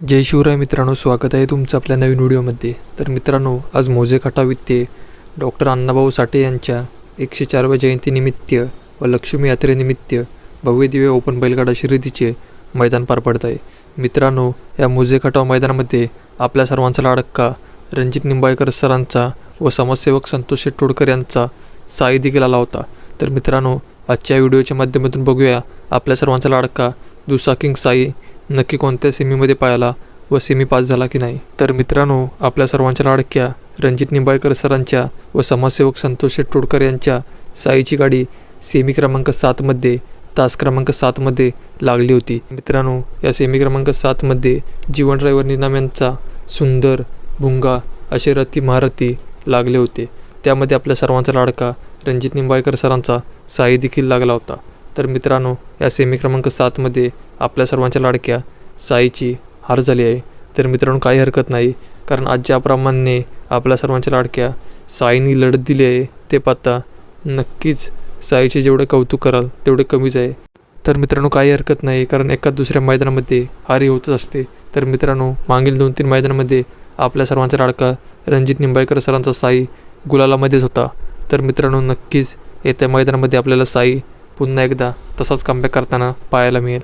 जय शिवराय मित्रांनो स्वागत आहे तुमचं आपल्या नवीन व्हिडिओमध्ये. तर मित्रांनो आज मोजे खटाव येथे डॉक्टर अण्णाभाऊ साठे यांच्या एकशे चारव्या जयंतीनिमित्त व लक्ष्मी यात्रेनिमित्त भव्य दिव्य ओपन बैलगाडा शर्यतीचे मैदान पार पडत आहे. मित्रांनो या मोजे खटाव मैदानामध्ये आपल्या सर्वांचा लाडक्का रणजित निंबाळकर सरांचा व समाजसेवक संतोष शेटोडकर यांचा साई देखील आला होता. तर मित्रांनो आजच्या व्हिडिओच्या माध्यमातून बघूया आपल्या सर्वांचा लाडका दुसा किंग साई नक्की कोणत्या सेमीमध्ये पाहिला व सेमी पास झाला की नाही? तर मित्रांनो आपल्या सर्वांच्या लाडक्या रणजित निंबाळकर सरांच्या व समाजसेवक संतोष शेटटोडकर यांच्या साईची गाडी सेमी क्रमांक सातमध्ये तास क्रमांक सातमध्ये लागली होती. मित्रांनो या सेमी क्रमांक सातमध्ये जीवन ड्रायव्हर निनाम यांचा सुंदर भुंगा असे रथी महारथी लागले होते. त्यामध्ये आपल्या सर्वांचा लाडका रणजित निंबाळकर सरांचा साई देखील लागला होता. तर मित्रांनो या सेमी क्रमांक सातमध्ये आपल्या सर्वांच्या लाडक्या साईची हार झाली आहे. तर मित्रांनो काही हरकत नाही. कारण आज ज्याप्रमाणे आपल्या सर्वांच्या लाडक्या साईनी लढत दिली आहे. ते पाहता नक्कीच साईचे जेवढे कौतुक कराल तेवढे कमीच आहे. तर मित्रांनो काही हरकत नाही. कारण एका दुसऱ्या मैदानामध्ये हारी होतच असते. तर मित्रांनो मागील दोन तीन मैदानामध्ये आपल्या सर्वांचा लाडका रणजित निंबाळकर सरांचा साई गुलालामध्येच होता. तर मित्रांनो नक्कीच येत्या मैदानामध्ये आपल्याला साई पुन्हा एकदा तसाच कमबॅक करताना पाहायला मिळेल.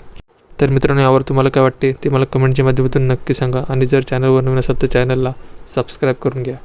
तर मित्रांनो यावर तुम्हाला काय वाटते ते मला कमेंटच्या माध्यमातून नक्की सांगा. आणि जर चॅनलवर नवीन असाल तर चॅनलला सबस्क्राईब करून घ्या.